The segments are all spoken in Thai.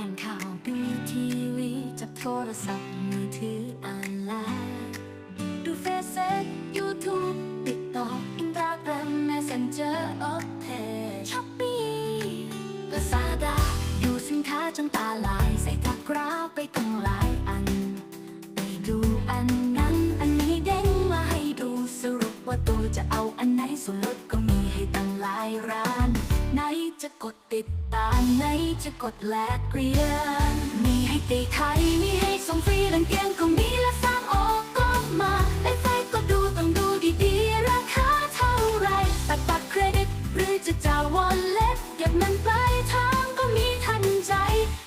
อ่านข่าวดูทีวีจับโทรศัพท์มือถืออ่านไลน์ดูเฟซยูทูบติดต่ออินสตาแกรมแมสเซนเจอร์โอเพช้อปปี้ลาซาด้าดูสินค้าจนตาลาย ใส่ตะกร้าไปตั้งหลายอัน ไปดูอันนั้นอันนี้เด้งมาให้ดูสรุปว่าตัวจะเอาอันไหนส่วนลดก็มีให้ตั้งหลายร้าน จะกดติดตามไหนจะกดแลกเรียนมีให้ตีไทยมีให้ส่งฟรีดังเกียงก็มีและสร้างออกก็มาไอ้ไฟก็ดูต้องดูดีๆ ราคาเท่าไหรตัดบัตรเครดิต หรือจะจ่ายวอลเล็ตเก็บมันปลายทางก็มีทันใจ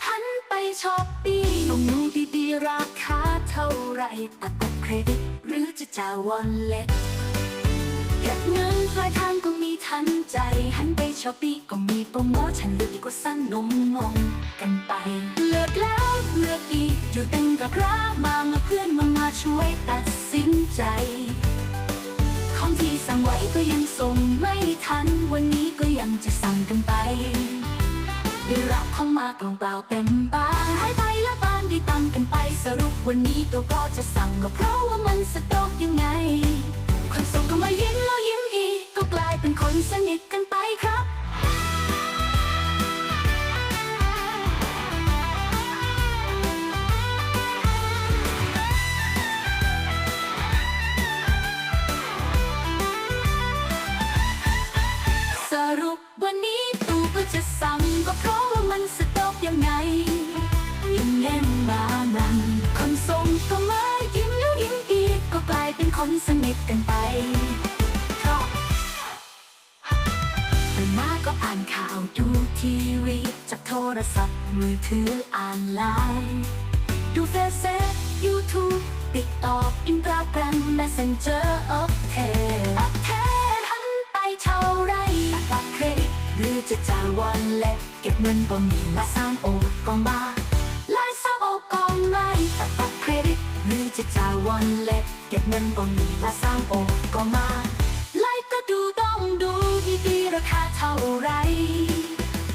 หันไปช้อปปี้ต้องดูดีๆ ราคาเท่าไหรตัดบัตรเครดิต หรือจะจ่ายวอลเล็ต เก็บเงินปลายทางก็มีทันใจ หันไปช้อปปี้ก็มีโปรโมชั่นเลือกดีกว่าสั้นนมงงกันไป เลือกแล้วเลือกอีกอยู่เต็มตะกร้ามามาเพื่อนมามาช่วยตัดสินใจของที่สั่งไว้ก็ยังส่งไม่ทัน วันนี้ก็ยังจะสั่งกันไป ได้รับเข้ามากล่องเปล่าเต็มบ้านหายไปแล้วบ้านได้ตังกันไปสรุปวันนี้ตัวก็จะสั่งก็เพราะว่ามันสต๊อกยังไง ส่งก็มายิ้มแล้วยิ้มอีก ก็กลายเป็นคนสนิทกันไปครับสรุปวันนี้ตูก็จะสั่งก็เพราะ คนสนิทกันไปตื่นมาก็อ่านข่าวดูทีวีจับโทรศัพท์มือถืออ่านไลน์ดูเฟซยูทูบติดต่ออินสตาแกรมแมสเซนเจอร์โอเคอัปเทหันไปเท่าไรตัดบัตรเครดิตหรือจะจ่ายวอลเล็ตเก็บเงินบ่มีมาสร้างโอกองบ้าลายซาโอกองไม่ตัดบัตรเครดิตหรือจะจ่ายวอลเล็ก เงินบ่มีมาสร้างโอกองมา ไลน์ก็ดูต้องดูดีๆราคาเท่าไร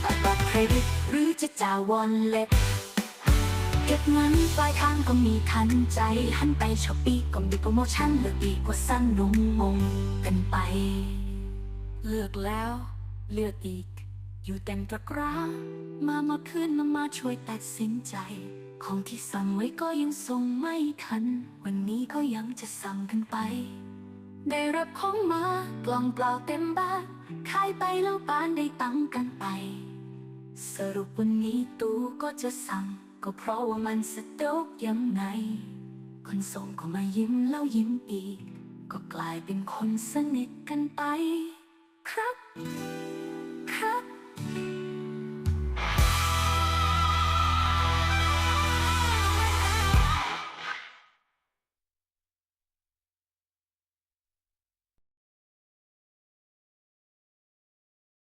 ตัดบัตรเครดิตหรือจะจ่าวอลเล็ตเก็บเงินปลายทางก็มีทันใจ หันไปช้อปปี้ก็มีโปรโมชั่นเลือกดีกว่าสั้นนุ่มงงกันไป เลือกแล้ว เลือกอีก อยู่เต็มตะกร้า มามาเพื่อนมามาช่วยตัดสินใจ ของที่สั่งไว้ก็ยังส่งไม่ทัน วันนี้ก็ยังจะสั่งกันไป ได้รับของมากล่องเปล่าเต็มบ้านขายไปแล้วบ้านได้ตังกันไป สรุปวันนี้ตูก็จะสั่ง ก็เพราะว่ามันสะดวกยังไง คนส่งก็มายิ้มแล้วยิ้มอีก ก็กลายเป็นคนสนิทกันไป ครับ